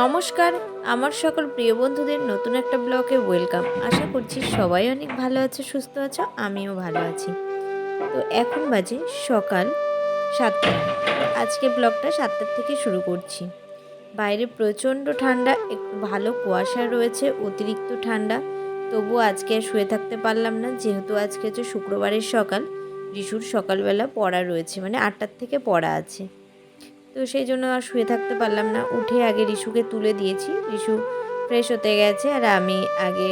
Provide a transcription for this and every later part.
নমস্কার, আমার সকল প্রিয় বন্ধুদের নতুন একটা ব্লগে ওয়েলকাম। আশা করছি সবাই অনেক ভালো আছে, সুস্থ আছো, আমিও ভালো আছি। তো এখন বাজে সকাল সাতটা। আজকে ব্লগটা সাতটার থেকে শুরু করছি। বাইরে প্রচণ্ড ঠান্ডা, একটু ভালো কুয়াশা রয়েছে, অতিরিক্ত ঠান্ডা। তবু আজকে আর শুয়ে থাকতে পারলাম না, যেহেতু আজকে হচ্ছে শুক্রবারের সকাল, রিশুর সকালবেলা পড়া রয়েছে মানে আটটার থেকে পড়া আছে। তো সেই জন্য আর শুয়ে থাকতে পারলাম না। উঠে আগে রিশুকে তুলে দিয়েছি। রিশু ফ্রেশ হতে গেছে আর আমি আগে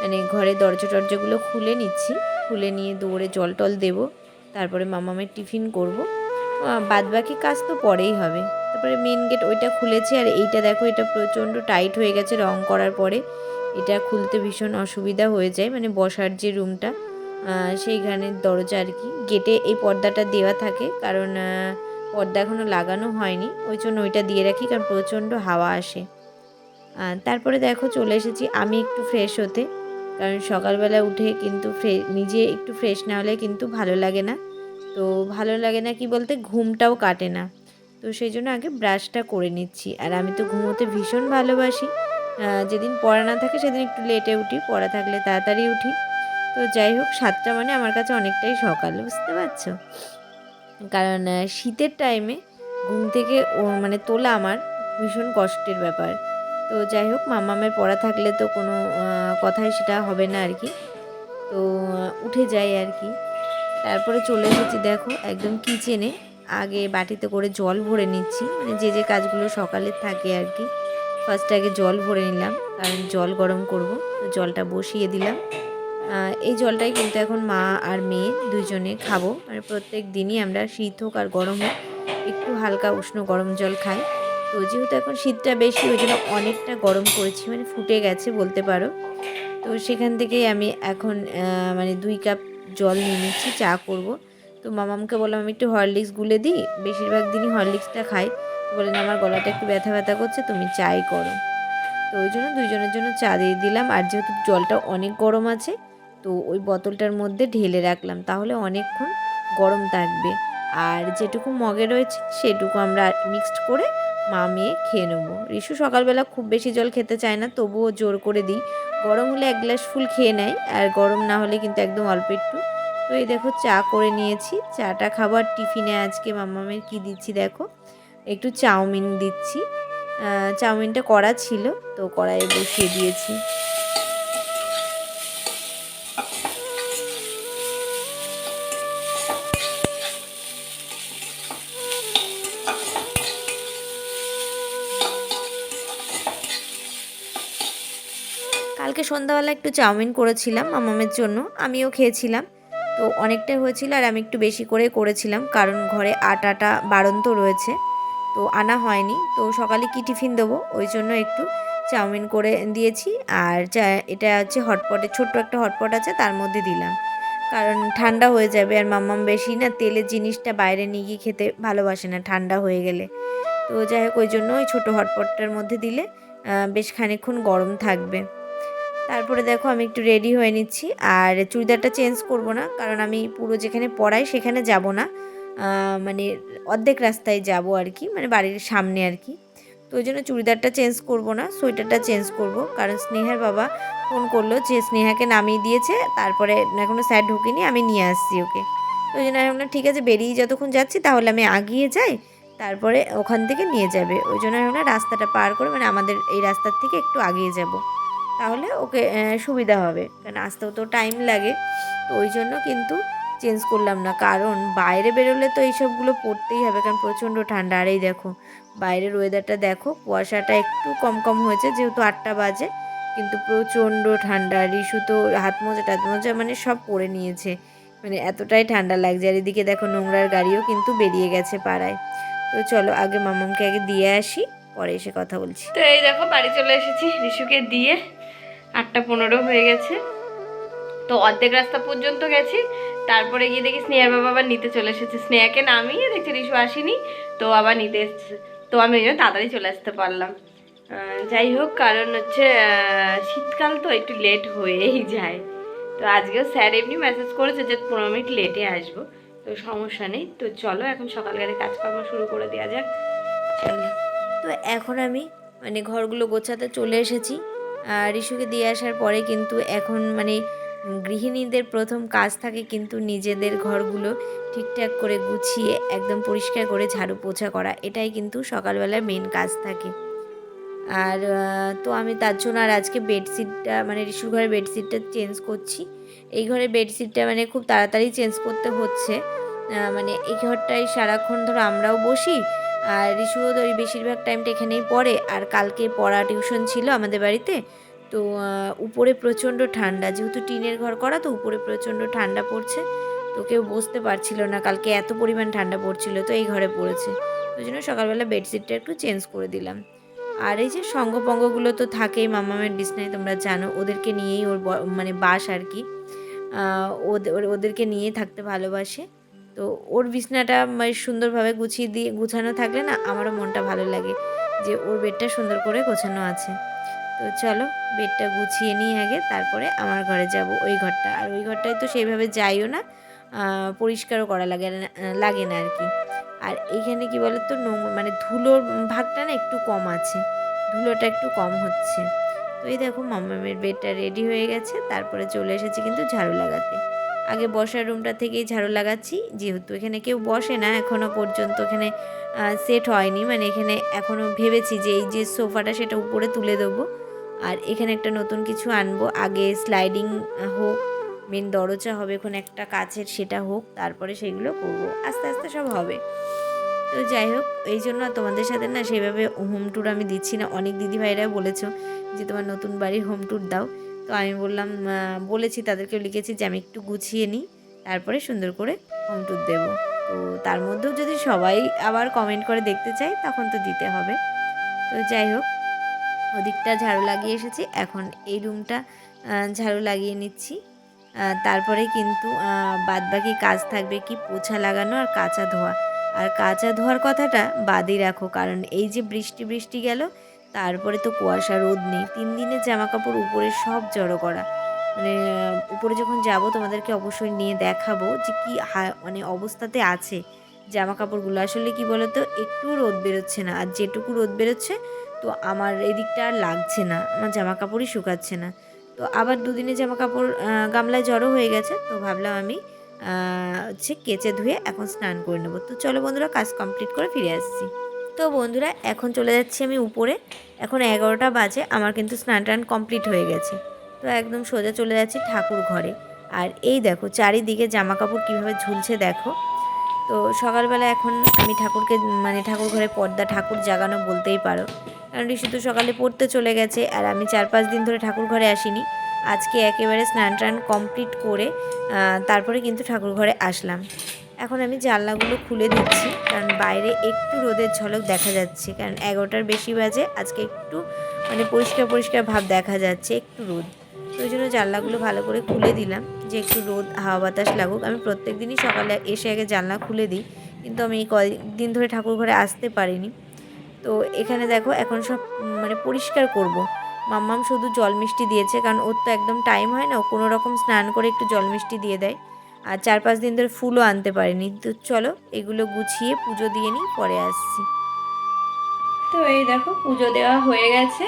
মানে ঘরে দরজা টরজাগুলো খুলে নিচ্ছি। খুলে নিয়ে দৌড়ে জল টল দেবো। তারপরে মামামের টিফিন করব। বাদ বাকি কাজ তো পরেই হবে। তারপরে মেন গেট ওইটা খুলেছি আর এইটা দেখো, এটা প্রচণ্ড টাইট হয়ে গেছে রং করার পরে। এটা খুলতে ভীষণ অসুবিধা হয়ে যায় মানে বসার যে রুমটা সেইখানে দরজা আর কি। গেটে এই পর্দাটা দেওয়া থাকে। কারণ পর্দা এখনও লাগানো হয়নি, ওই জন্য ওইটা দিয়ে রাখি কারণ প্রচণ্ড হাওয়া আসে। তারপরে দেখো চলে এসেছি আমি একটু ফ্রেশ হতে, কারণ সকালবেলা উঠে কিন্তু নিজে একটু ফ্রেশ না হলে কিন্তু ভালো লাগে না। তো ভালো লাগে না কি বলতে ঘুমটাও কাটে না। তো সেই জন্য আগে ব্রাশটা করে নিচ্ছি। আর আমি তো ঘুমোতে ভীষণ ভালোবাসি। যেদিন পড়া না থাকে সেদিন একটু লেটে উঠি, পড়া থাকলে তাড়াতাড়ি উঠি। তো যাই হোক, সাতটা মানে আমার কাছে অনেকটাই সকাল, বুঝতে পারছ? কারণ শীতের টাইমে ঘুম থেকে মানে তোলা আমার ভীষণ কষ্টের ব্যাপার। তো যাই হোক, মামামের পড়া থাকলে তো কোনো কথাই সেটা হবে না আর কি। তো উঠে যাই আর কি। তারপরে চলে এসেছি দেখো একদম কিচেনে আগে বাটিতে করে জল ভরে নিচ্ছি মানে যে যে কাজগুলো সকালে থাকে আর কি। ফার্স্ট আগে জল ভরে নিলাম, কারণ জল গরম করব। তো জলটা বসিয়ে দিলাম। এই জলটাই কিন্তু এখন মা আর মেয়ে দুজনে খাব। মানে প্রত্যেক দিনই আমরা শীত হোক আর গরম হোক, একটু হালকা উষ্ণ গরম জল খাই। তো যেহেতু এখন শীতটা বেশি, ওই জন্য অনেকটা গরম করেছি মানে ফুটে গেছে বলতে পারো। তো সেখান থেকেই আমি এখন মানে দুই কাপ জল নিয়ে নিচ্ছি, চা করব। তো মামামকে বললাম, আমি একটু হরলিক্স গুলে দিই। বেশিরভাগ দিনই হরলিক্সটা খাই। বলেন আমার গলাটা একটু ব্যথা ব্যথা করছে, তুমি চাই করো। তো ওই জন্য দুইজনের জন্য চা দিয়ে দিলাম। আর যেহেতু জলটা অনেক গরম আছে তো ওই বোতলটার মধ্যে ঢেলে রাখলাম, তাহলে অনেকক্ষণ গরম থাকবে। আর যেটুকু মগে রয়েছে সেটুকু আমরা মিক্সড করে মা মেয়ে খেয়ে নেব। রিশু সকালবেলা খুব বেশি জল খেতে চায় না, তবুও জোর করে দিই। গরম হলে এক গ্লাস ফুল খেয়ে নেয়, আর গরম না হলে কিন্তু একদম অল্প একটু। তো এই দেখো চা করে নিয়েছি, চাটা খাবার টিফিনে আজকে মামামের কি দিচ্ছি দেখো? একটু চাউমিন দিচ্ছি। চাউমিনটা করা ছিল, তো কড়াইয়ে বসিয়ে দিয়েছি। সন্ধ্যাবেলা একটু চাউমিন করেছিলাম মামামের জন্য, আমিও খেয়েছিলাম। তো অনেকটাই হয়েছিল আর আমি একটু বেশি করে করেছিলাম, কারণ ঘরে আটাটা বাড়ন্ত রয়েছে, তো আনা হয়নি। তো সকালে কি টিফিন দেবো? ওই জন্য একটু চাউমিন করে দিয়েছি আর এটা হচ্ছে হটপটে ছোট্ট একটা হটপট আছে, তার মধ্যে দিলাম। কারণ ঠান্ডা হয়ে যাবে আর মাম্মাম বেশি না তেলের জিনিসটা বাইরে নিয়ে গিয়ে খেতে ভালোবাসে না, ঠান্ডা হয়ে গেলে। তো যাই হোক, ওই জন্য ওই ছোটো হটপটটার মধ্যে দিলে বেশ খানিক্ষণ গরম থাকবে। তারপরে দেখো আমি একটু রেডি হয়ে নিচ্ছি। আর চুড়িদারটা চেঞ্জ করব না, কারণ আমি পুরো যেখানে পড়াই সেখানে যাব না। মানে অর্ধেক রাস্তায় যাব আর কি মানে বাড়ির সামনে আর কি। তো ওই জন্য চুড়িদারটা চেঞ্জ করব না, সোয়েটারটা চেঞ্জ করব। কারণ স্নেহার বাবা ফোন করল যে স্নেহাকে নামিয়ে দিয়েছে, তারপরে এখনও স্যার ঢুকিনি, আমি নিয়ে আসছি ওকে। তো ওই জন্য আমি ঠিক আছে, বেরিয়ে যতক্ষণ যাচ্ছি তাহলে আমি আগিয়ে যাই, তারপরে ওখান থেকে নিয়ে যাবে। ওই জন্য আমি রাস্তাটা পার করে মানে আমাদের এই রাস্তার থেকে একটু আগিয়ে যাব। তাহলে ওকে সুবিধা হবে। কারণ আসতেও তো টাইম লাগে। তো ওই জন্য কিন্তু চেঞ্জ করলাম না। কারণ বাইরে বেরোলে তো এইসবগুলো পড়তেই হবে। কারণ প্রচণ্ড ঠান্ডা। আর এই দেখো, বাইরের ওয়েদারটা দেখো, কুয়াশাটা একটু কম কম হয়েছে। যেহেতু আটটা বাজে, কিন্তু প্রচণ্ড ঠান্ডা। রিশু তো হাত মোজা, টাত মোজা মানে সব পরে নিয়েছে। মানে এতটাই ঠান্ডা লাগছে। আর এদিকে দেখো, নোংরার গাড়িও কিন্তু বেরিয়ে গেছে পাড়ায়। তো চলো, আগে মামামকে আগে দিয়ে আসি, পরে এসে কথা বলছি। তো এই দেখো, বাড়ি চলে এসেছি রিশুকে দিয়ে। আটটা পনেরো হয়ে গেছে। তো অর্ধেক রাস্তা পর্যন্ত গেছি। তারপরে গিয়ে দেখি স্নেহার বাবা আবার নিতে চলে এসেছে। স্নেহাকে নামিয়ে দেখছি রিশু আসেনি, তো আবার নিতে এসেছে। তো আমি ওই জন্য তাড়াতাড়ি চলে আসতে পারলাম। যাই হোক, কারণ হচ্ছে শীতকাল তো একটু লেট হয়েই যায়। তো আজকেও স্যার এমনি মেসেজ করেছে যে পনেরো মিনিট লেটে আসব। তো সমস্যা নেই। তো চলো, এখন সকালকারে কাজকর্ম শুরু করে দেওয়া যাক। চলো। তো এখন আমি মানে ঘরগুলো গোছাতে চলে এসেছি। রিশুকে দিয়ে আসার পরে কিন্তু এখন মানে গৃহিণীদের প্রথম কাজ থাকে কিন্তু নিজেদের ঘরগুলো ঠিকঠাক করে গুছিয়ে একদম পরিষ্কার করে ঝাড়ু পোছা করা, এটাই কিন্তু সকালবেলার মেন কাজ থাকে। আর তো আমি তার জন্য আর আজকে বেডশিটটা মানে রিশুর ঘরের বেডশিটটা চেঞ্জ করছি। এই ঘরের বেডশিটটা মানে খুব তাড়াতাড়ি চেঞ্জ করতে হচ্ছে। মানে এই ঘরটায় সারাক্ষণ ধরো আমরাও বসি আর রিশুও তো ওই বেশিরভাগ টাইমটা এখানেই পড়ে। আর কালকে পড়া টিউশন ছিল আমাদের বাড়িতে। তো উপরে প্রচণ্ড ঠান্ডা। যেহেতু টিনের ঘর করা, তো উপরে প্রচণ্ড ঠান্ডা পড়ছে। তো কেউ বসতে পারছিল না। কালকে এত পরিমাণ ঠান্ডা পড়ছিল, তো এই ঘরে পড়েছে। ওই জন্য সকালবেলা বেডশিটটা একটু চেঞ্জ করে দিলাম। আর এই যে সঙ্গপঙ্গগুলো তো থাকেই, মামামের বিছনায়, তোমরা জানো। ওদেরকে নিয়েই ওর মানে বাস আর কি। ওদেরকে নিয়েই থাকতে ভালোবাসে। তো ওর বিছনাটা মানে সুন্দরভাবে গুছিয়ে দিয়ে, গুছানো থাকলে না আমারও মনটা ভালো লাগে যে ওর বেডটা সুন্দর করে গোছানো আছে। তো চলো, বেডটা গুছিয়ে নিয়ে আগে, তারপরে আমার ঘরে যাব ওই ঘরটা। আর ওই ঘরটায় তো সেইভাবে যাইও না পরিষ্কারও করা লাগে লাগে না আর কি। আর এইখানে কি বলো তো নোংরা মানে ধুলোর ভাগটা না একটু কম আছে, ধুলোটা একটু কম হচ্ছে। তো এই দেখো, মামামের বেডটা রেডি হয়ে গেছে, তারপরে চলে এসেছি কিন্তু ঝাড়ু লাগাতে। আগে বসার রুমটা থেকেই ঝাড়ু লাগাচ্ছি। যেহেতু এখানে কেউ বসে না এখনও পর্যন্ত এখানে সেট হয়নি। মানে এখানে এখনও ভেবেছি যে এই যে সোফাটা সেটা উপরে তুলে দেবো। আর এখানে একটা নতুন কিছু আনব। আগে স্লাইডিং হোক মেন দরজা হবে, এখন একটা কাছের সেটা হোক, তারপরে সেগুলো করব। আস্তে আস্তে সব হবে। তো যাই হোক, এই জন্য তোমাদের সাথে না সেভাবে হোম ট্যুর আমি দিচ্ছি না। অনেক দিদিভাইরা বলেছ যে তোমার নতুন বাড়ির হোম ট্যুর দাও। তো আমি বললাম বলেছি তাদেরকেও লিখেছি যে আমি একটু গুছিয়ে নিই, তারপরে সুন্দর করে হোম ট্যুর দেবো। তো তার মধ্যেও যদি সবাই আবার কমেন্ট করে দেখতে চায়, তখন তো দিতে হবে। তো যাই হোক, ওদিকটা ঝাড়ু লাগিয়ে এসেছি। এখন এই রুমটা ঝাড়ু লাগিয়ে নিচ্ছি। তারপরে কিন্তু বাদ বাকি কাজ থাকবে কি পোছা লাগানো আর কাঁচা ধোয়া। আর কাঁচা ধোয়ার কথাটা বাদই রাখো, কারণ এই যে বৃষ্টি বৃষ্টি গেল তারপরে তো কুয়াশা রোদ নেই। তিন দিনের জামা কাপড় উপরে সব জড়ো করা। মানে উপরে যখন যাব তোমাদেরকে অবশ্যই নিয়ে দেখাবো যে কি মানে অবস্থাতে আছে জামা কাপড়গুলো আসলে কি বলতো একটু রোদ বেরোচ্ছে না। আর যেটুকু রোদ বেরোচ্ছে, তো আমার এদিকটা আর লাগছে না। আমার জামা কাপড়ই শুকাচ্ছে না। তো আবার দুদিনে জামা কাপড় গামলায় জড়ো হয়ে গেছে। তো ভাবলাম আমি হচ্ছে কেচে ধুয়ে এখন স্নান করে নেব। তো চলো বন্ধুরা, কাজ কমপ্লিট করে ফিরে আসছি। তো বন্ধুরা, এখন চলে যাচ্ছি আমি উপরে। এখন এগারোটা বাজে, আমার কিন্তু স্নান টান কমপ্লিট হয়ে গেছে। তো একদম সোজা চলে যাচ্ছি ঠাকুর ঘরে। আর এই দেখো, চারিদিকে জামা কাপড় কীভাবে ঝুলছে দেখো। তো সকালবেলা এখন আমি ঠাকুরকে মানে ঠাকুর ঘরে পর্দা, ঠাকুর জাগানো বলতেই পারো। কারণ ঋষি তো সকালে পড়তে চলে গেছে, আর আমি চার পাঁচ দিন ধরে ঠাকুর ঘরে আসিনি। আজকে একেবারে স্নান টান কমপ্লিট করে তারপরে কিন্তু ঠাকুর ঘরে আসলাম। এখন আমি জানলাগুলো খুলে দিচ্ছি, কারণ বাইরে একটু রোদের ঝলক দেখা যাচ্ছে, কারণ এগারোটার বেশি বাজে, আজকে একটু মানে পরিষ্কার পরিষ্কার ভাব দেখা যাচ্ছে, একটু রোদ। ওই জন্য জানলাগুলো ভালো করে খুলে দিলাম, যে একটু রোদ, হাওয়া বাতাস লাগুক। আমি প্রত্যেক দিনই সকালে এসে আগে জানলা খুলে দিই, কিন্তু আমি এই কয়েকদিন ধরে ঠাকুর ঘরে আসতে পারিনি। তো এখানে দেখো, এখন সব মানে পরিষ্কার করব। মাম্মাম শুধু জল মিষ্টি দিয়েছে, কারণ ওর তো একদম টাইম হয় না কোনো রকম স্নান করে একটু জল মিষ্টি দিয়ে দেয়। আর চার পাঁচ দিন ধরে ফুলও আনতে পারিনি। তো চলো, এগুলো গুছিয়ে পুজো দিয়ে নিই, পরে আসছি। তো এই দেখো, পুজো দেওয়া হয়ে গেছে।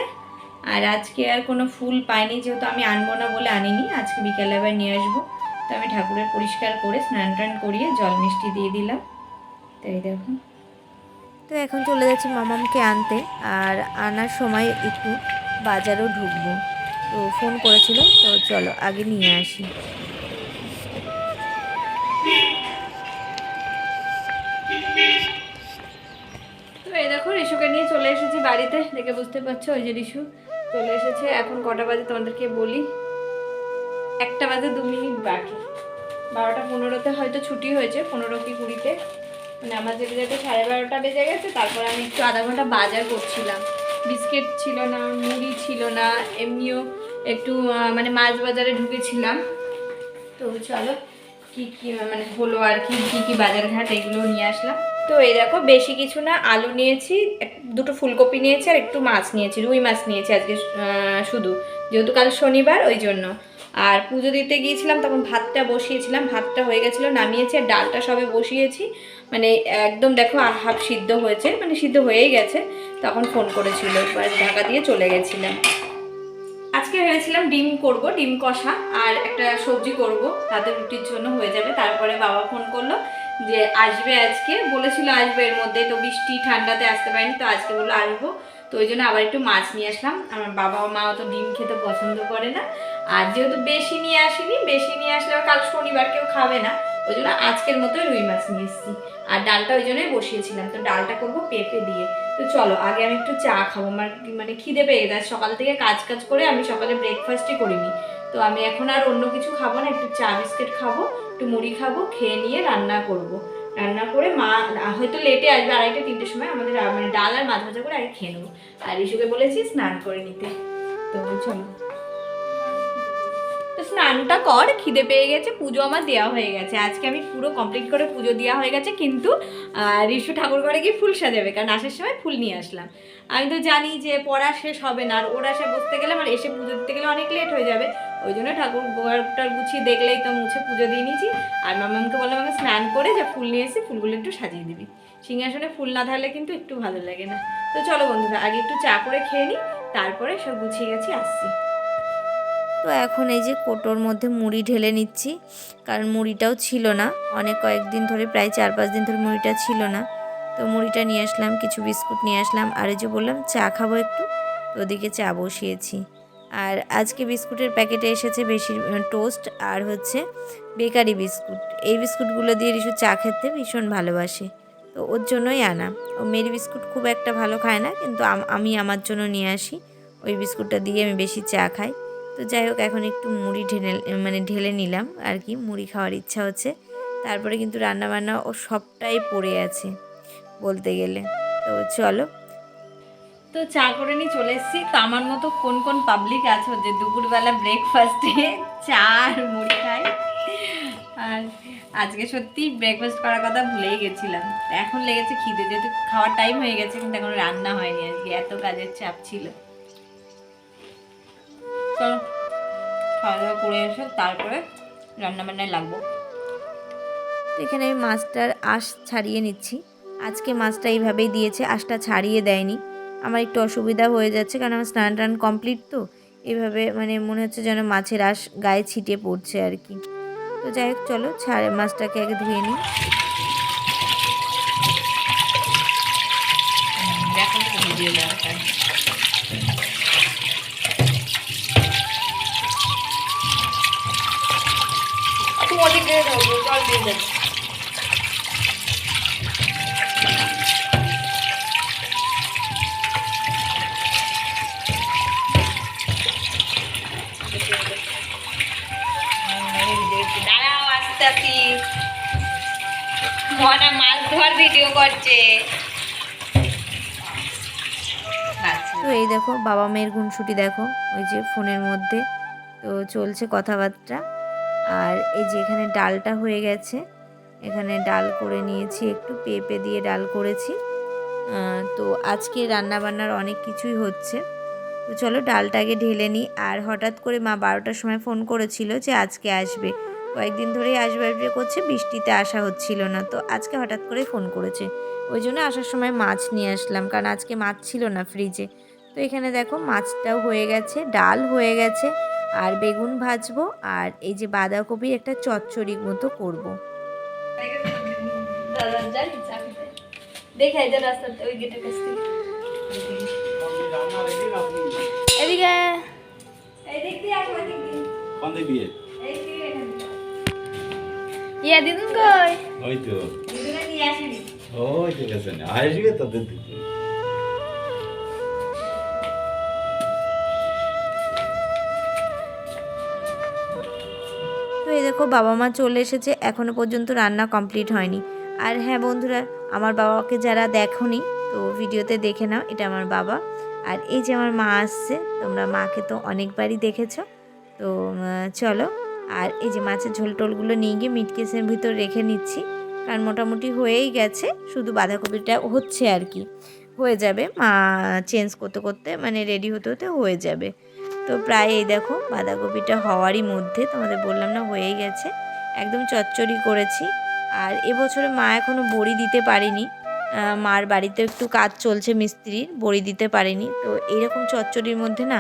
আর আজকে আর কোনো ফুল পাইনি, যেহেতু আমি আনব না বলে আনিনি, আজকে বিকেলে আবার নিয়ে আসব। তো আমি ঠাকুরের পরিষ্কার করে স্নান টান করিয়ে জল মিষ্টি দিয়ে দিলাম। তো এই দেখো। তো এখন চলে যাচ্ছি মামামকে আনতে, আর আনার সময় একটু বাজারও ঢুকবো। তো ফোন করেছিল, তো চলো আগে নিয়ে আসি। এসেছি বাড়িতে, দেখে বুঝতে পারছ ওই যে রিশু চলে এসেছে। এখন কটা বাজে তোমাদেরকে বলি? একটা বাজে দু মিনিট বাকি। বারোটা পনেরোতে হয়তো ছুটি হয়েছে, পনেরো কি কুড়িতে। মানে আমার যেতে যেতে সাড়ে বারোটা বেজে গেছে, তারপর আমি একটু আধা ঘণ্টা বাজার করছিলাম। বিস্কিট ছিল না, মুড়ি ছিল না, এমনিও একটু মানে মাছ বাজারে ঢুকেছিলাম। তো চলো, কি কি মানে হলো আর কি কি কি বাজারঘাট, এগুলো নিয়ে আসলাম। তো এই দেখো, বেশি কিছু না, আলু নিয়েছি দুটো ফুলকপি নিয়েছি আর একটু মাছ নিয়েছি, রুই মাছ নিয়েছি আজকে শুধু। যেহেতু কাল শনিবার, ওই জন্য। আর পুজো দিতে গিয়েছিলাম, তখন ভাতটা বসিয়েছিলাম, ভাতটা হয়ে গেছিল, নামিয়েছি আর ডালটা সবে বসিয়েছি। মানে একদম দেখো হাফ সিদ্ধ হয়েছে মানে সিদ্ধ হয়েই গেছে। তখন ফোন করেছিল ঢাকা দিয়ে চলে গেছিলাম। আজকে ভেবেছিলাম ডিম করব, ডিম কষা, আর একটা সবজি করব রাতের রুটির জন্য হয়ে যাবে। তারপরে বাবা ফোন করল যে আসবে আজকে, বলেছিল আসবে, এর মধ্যে তো বৃষ্টি, ঠান্ডাতে আসতে পারিনি, তো আজকে বলল আসব। তো ওই জন্য আবার একটু মাছ নিয়ে আসলাম। আমার বাবা মাও তো ডিম খেতে পছন্দ করে না। আর যেহেতু বেশি নিয়ে আসিনি, বেশি নিয়ে আসলে কাল শনিবার কেউ খাবে না। ওই জন্য আজকের মতো রুই মাছ নিয়ে এসেছি। আর ডালটা ওই জন্যই বসিয়েছিলাম। তো ডালটা করব পেঁপে দিয়ে। তো চলো, আগে আমি একটু চা খাব। আমার মানে খিদে পেয়ে গেছে। সকাল থেকে কাজ কাজ করে আমি সকালে ব্রেকফাস্টই করিনি। তো আমি এখন আর অন্য কিছু খাব না, একটু চা বিস্কিট খাব। একটু মুড়ি খাব, খেয়ে নিয়ে রান্না করব। রান্না করে মা, হয়তো লেটে আসবে আড়াইটা, তিনটের সময় আমাদের মানে ডাল আর মাছ ভাজা করে আগে খেয়ে নেব। আর ইস্যুকে বলেছি স্নান করে নিতে। তো চলো। তো স্নানটা কর, খিদে পেয়ে গেছে, পুজো আমার দেওয়া হয়ে গেছে। আজকে আমি পুরো কমপ্লিট করে পুজো দেওয়া হয়ে গেছে, কিন্তু ঋষু ঠাকুর ঘরে গিয়ে ফুল সাজাবে, কারণ আসার সময় ফুল নিয়ে আসলাম। আমি তো জানি যে পড়া শেষ হবে না, আর ওরা সে বসতে গেলে আমার এসে পুজো দিতে গেলে অনেক লেট হয়ে যাবে। ওই জন্য ঠাকুর ঘরটার গুছিয়ে দেখলেই তো মুছে পুজো দিয়ে নিয়েছি। আর মামামকে বললাম, আমাকে স্নান করে যে ফুল নিয়ে এসে ফুলগুলো একটু সাজিয়ে দিবি। সিংহাসনে ফুল না থাকলে কিন্তু একটু ভালো লাগে না। তো চলো বন্ধুরা, আগে একটু চা করে খেয়ে নিই তারপরে সব গুছিয়ে গেছি, আসছি। তো এখন এই যে কোটোর মধ্যে মুড়ি ঢেলে নিচ্ছি, কারণ মুড়িটাও ছিল না। অনেক কয়েকদিন ধরে, প্রায় চার পাঁচ দিন ধরে মুড়িটা ছিল না। তো মুড়িটা নিয়ে আসলাম, কিছু বিস্কুট নিয়ে আসলাম, আর এই যে বললাম, চা খাব একটু। তো ওদিকে চা বসিয়েছি। আর আজকে বিস্কুটের প্যাকেটে এসেছে বেশি টোস্ট আর হচ্ছে বেকারি বিস্কুট। এই বিস্কুটগুলো দিয়ে রিশু চা খেতে ভীষণ ভালোবাসে। তো ওর জন্যই আনা। ও মেরি বিস্কুট খুব একটা ভালো খায় না, কিন্তু আমি আমার জন্য নিয়ে আসি। ওই বিস্কুটটা দিয়ে আমি বেশি চা খাই। তো যাই হোক, এখন একটু মুড়ি ঢেলে মানে ঢেলে নিলাম আর কি, মুড়ি খাওয়ার ইচ্ছা হচ্ছে। তারপরে কিন্তু রান্নাবান্না ও সবটাই পড়ে আছে বলতে গেলে। তো চলো তো চা করে নিয়ে চলে এসেছি। তো আমার মতো কোন কোন পাবলিক আছে? যে দুপুরবেলা ব্রেকফাস্টে চা আর মুড়ি খায়। আর আজকে সত্যি ব্রেকফাস্ট করার কথা ভুলেই গেছিলাম। এখন লেগেছে খিদে, যেহেতু খাওয়ার টাইম হয়ে গেছে, কিন্তু এখন রান্না হয়নি আজকে। এত কাজের চাপ ছিল। চলো খাওয়া দাওয়া করে এসে, তারপরে রান্না বান্নায় লাগবো। এখানে আমি মাছটার আঁশ ছাড়িয়ে নিচ্ছি। আজকে মাছটা এইভাবেই দিয়েছে, আঁশটা ছাড়িয়ে দেয়নি। আমার একটু অসুবিধা হয়ে যাচ্ছে, কারণ আমার স্নান টান কমপ্লিট তো। এভাবে মানে মনে হচ্ছে যেন মাছের আশ গায়ে ছিটিয়ে পড়ছে আর কি। তো যাই হোক, চলো ছাড়ে, মাছটাকে আগে ধুয়ে নিই। দিয়ে যাচ্ছি। ভিডিও করছে। তো এই দেখো, বাবা মেয়ের গুণসুটি দেখো, ওই যে ফোনের মধ্যে। তো চলছে কথাবার্তা। আর এই যে এখানে ডালটা হয়ে গেছে। এখানে ডাল করে নিয়েছি, একটু পেঁপে দিয়ে ডাল করেছি। তো আজকে রান্না বান্নার অনেক কিছুই হচ্ছে। তো চলো ডালটা আগে ঢেলে নিই। আর হঠাৎ করে মা বারোটার সময় ফোন করেছিল যে আজকে আসবে। কয়েকদিন ধরেই আসবে আসবে করছে বৃষ্টিতে আসা হচ্ছিল না। তো আজকে হঠাৎ করে ফোন করেছে। ওই জন্য আসার সময় মাছ নিয়ে আসলাম কারণ আজকে মাছ ছিল না ফ্রিজে তো এখানে দেখো মাছটাও হয়ে গেছে ডাল হয়ে গেছে আর বেগুন ভাজবো আর এই যে বাঁধাকপির একটা চচ্চড়ির মতো করব। দাদা ইয়া দিদুন কই? ওই তো। দিদুনে নিয়ে আসিনি। ওই ঠিক আছে না। আসবে তাদের তো এই দেখো বাবা মা চলে এসেছে। এখনও পর্যন্ত রান্না কমপ্লিট হয়নি। আর হ্যাঁ বন্ধুরা আমার বাবাকে যারা দেখোনি তো ভিডিওতে দেখে নাও এটা আমার বাবা। আর এই যে আমার মা আসছে তোমরা মাকে তো অনেকবারই দেখেছ। তো চলো আর এই যে মাছের ঝোল টোলগুলো নিয়ে গিয়ে মিট কেসের ভিতর রেখে নিচ্ছি। কারণ মোটামুটি হয়েই গেছে, শুধু বাঁধাকপিটা হচ্ছে আর কি। হয়ে যাবে, মা চেঞ্জ করতে করতে মানে রেডি হতে হতে হয়ে যাবে। তো প্রায় এই দেখো, বাঁধাকপিটা হওয়ারই মধ্যে তোমাদের বললাম না, হয়েই গেছে। একদম চচ্চড়ি করেছি। আর এবছরে মা এখনও বড়ি দিতে পারেনি। মার বাড়িতে একটু কাজ চলছে মিস্ত্রির, বড়ি দিতে পারেনি। তো এইরকম চচ্চড়ির মধ্যে না,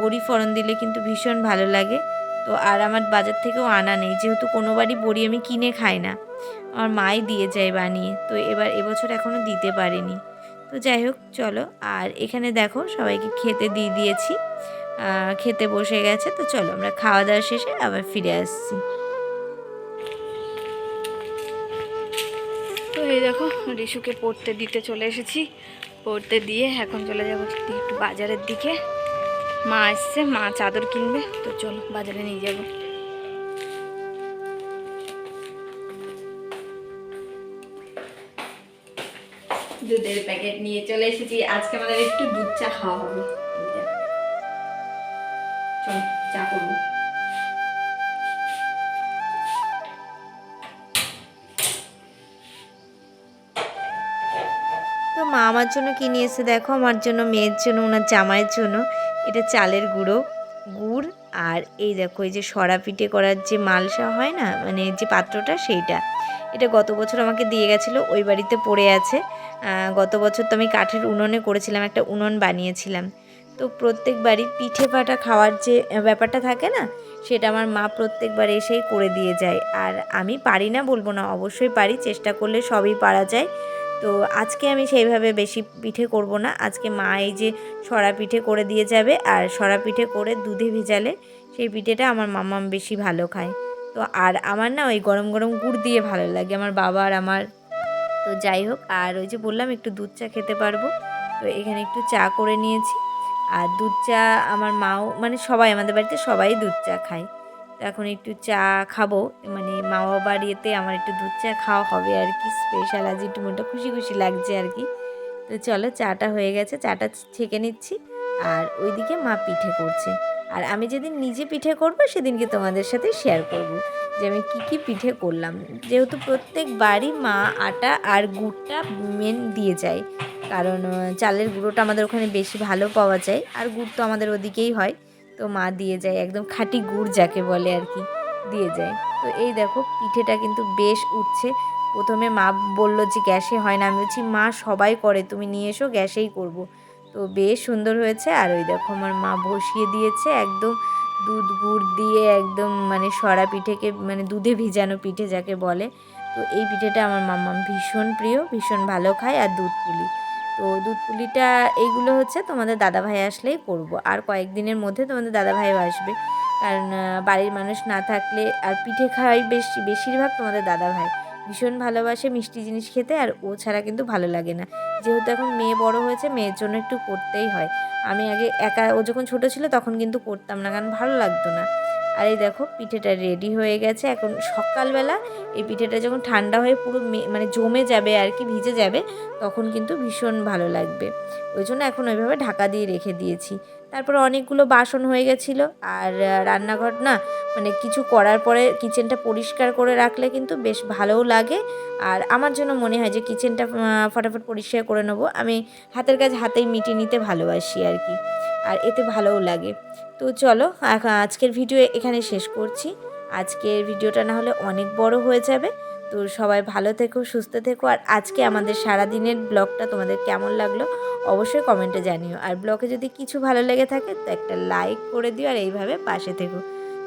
বড়ি ফোড়ন দিলে কিন্তু ভীষণ ভালো লাগে। তো আর আমার বাজার থেকেও আনা নেই। যেহেতু কোনোবারই বড়ি আমি কিনে খাই না। আমার মাই দিয়ে যায় বানিয়ে। তো এবার এবছর এখনও দিতে পারেনি। তো যাই হোক, চলো। আর এখানে দেখো, সবাইকে খেতে দিয়ে দিয়েছি। খেতে বসে গেছে। তো চলো, আমরা খাওয়া দাওয়া শেষে আবার ফিরে আসছি। তো এই দেখো, রিশুকে পড়তে দিতে চলে এসেছি। পড়তে দিয়ে এখন চলে যাব একটু বাজারের দিকে। মা এসছে, মা চাদর কিনবে, তো চলো বাজারে নিয়ে যাব। দুধের প্যাকেট নিয়ে চলে এসেছি। আজকে আমাদের একটু দুধ চা খাওয়া হবে। চলো, চা করব। মা আমার জন্য কি নিয়ে এসে দেখো, আমার জন্য, মেয়ের জন্য, ওনার জামাইয়ের জন্য। এটা চালের গুঁড়ো, গুড় আর এই দেখো, এই যে সরা পিঠে করার যে মালসা হয় না মানে যে পাত্রটা সেইটা। এটা গত বছর আমাকে দিয়ে গেছিল, ওই বাড়িতে পড়ে আছে। গত বছর তো আমি কাঠের উনুনে করেছিলাম, একটা উনুন বানিয়েছিলাম। তো প্রত্যেকবারই পিঠে পাটা খাওয়ার যে ব্যাপারটা থাকে না, সেটা আমার মা প্রত্যেকবার এসেই করে দিয়ে যায়। আর আমি পারি না বলব না, অবশ্যই পারি, চেষ্টা করলে সবই পারা যায়। তো আজকে আমি সেইভাবে বেশি পিঠে করব না। আজকে মা এই যে সরা পিঠে করে দিয়ে যাবে আর সরা পিঠে করে দুধে ভিজালে সেই পিঠেটা আমার মামাম বেশি ভালো খায়। তো আর আমার না ওই গরম গরম গুড় দিয়ে ভালো লাগে আমার বাবা আর আমার। তো যাই হোক, আর ওই যে বললাম একটু দুধ চা খেতে পারব। তো এখানে একটু চা করে নিয়েছি। আর দুধ চা আমার মাও মানে সবাই আমাদের বাড়িতে সবাই দুধ চা খায়। এখন একটু চা খাব। মানে মা বাবার ইয়েতে আমার একটু দুধ চা খাওয়া হবে আর কি স্পেশাল আজ একটু মনটা খুশি খুশি লাগছে আর কি। তো চলো চাটা হয়ে গেছে, চাটা ছেঁকে নিচ্ছি আর ওইদিকে মা পিঠে করছে। আর আমি যেদিন নিজে পিঠে করব সেদিনকে তোমাদের সাথে শেয়ার করব যে আমি কী কী পিঠে করলাম। যেহেতু প্রত্যেক বাড়ি মা আটা আর গুড়টা মেন দিয়ে যায়, কারণ, চালের গুঁড়োটা আমাদের ওখানে বেশি ভালো পাওয়া যায়, আর গুড় তো আমাদের ওদিকেই হয়। তো মা দিয়ে যায়, একদম খাঁটি গুড় যাকে বলে আর কি, দিয়ে যায়। তো এই দেখো পিঠেটা কিন্তু বেশ উঠছে। প্রথমে মা বলল যে গ্যাসে হয় না, আমি বলছি, মা, সবাই করে, তুমি নিয়ে এসো, গ্যাসেই করব। তো বেশ সুন্দর হয়েছে। আর ওই দেখো আমার মা বসিয়ে দিয়েছে একদম দুধ গুড় দিয়ে, একদম মানে সরা পিঠেকে মানে দুধে ভিজানো পিঠে যাকে বলে। তো এই পিঠেটা আমার মাম্মাম ভীষণ প্রিয়, ভীষণ ভালো খায়। আর দুধ পুলি তো দুধ পুলিটা এইগুলো হচ্ছে তোমাদের দাদাভাই আসলেই করব। আর কয়েকদিনের মধ্যে তোমাদের দাদাভাইও আসবে। কারণ বাড়ির মানুষ না থাকলে আর পিঠে খাওয়াই বেশি, বেশিরভাগ তোমাদের দাদাভাই। ভীষণ ভালোবাসে মিষ্টি জিনিস খেতে আর ও ছাড়া কিন্তু ভালো লাগে না। যেহেতু এখন মেয়ে বড় হয়েছে, মেয়ের জন্য একটু করতেই হয়। আমি আগে একা, ও যখন ছোট ছিল তখন কিন্তু করতাম না, কারণ ভালো লাগতো না। আর এই দেখো পিঠেটা রেডি হয়ে গেছে। এখন সকালবেলা এই পিঠেটা যখন ঠান্ডা হয়ে পুরো মানে জমে যাবে আর কি, ভিজে যাবে, তখন কিন্তু ভীষণ ভালো লাগবে। ওই জন্য এখন ওইভাবে ঢাকা দিয়ে রেখে দিয়েছি। তারপর অনেকগুলো বাসন হয়ে গেছিল আর রান্নাঘর না মানে কিছু করার পরে কিচেনটা পরিষ্কার করে রাখলে কিন্তু বেশ ভালোও লাগে। আর আমার জন্য মনে হয় যে কিচেনটা ফটাফট পরিষ্কার করে নেব। আমি হাতের কাজ হাতেই মিটিয়ে নিতে ভালোবাসি আর কি। আর এতে ভালোও লাগে। তো চলো আজকের ভিডিও এখানে শেষ করছি। আজকের ভিডিওটা না হলে অনেক বড় হয়ে যাবে। তো সবাই ভালো থেকো, সুস্থ থেকো। আর আজকে আমাদের সারাদিনের ব্লগটা তোমাদের কেমন লাগল অবশ্যই কমেন্টে জানিও। আর ব্লগে যদি কিছু ভালো লেগে থাকে, তো একটা লাইক করে দিও আর এইভাবে পাশে থেকো।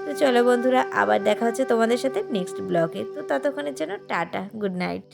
তো চলো বন্ধুরা, আবার দেখা হচ্ছে তোমাদের সাথে নেক্সট ব্লগে। তো ততক্ষণের জন্য টাটা, গুড নাইট।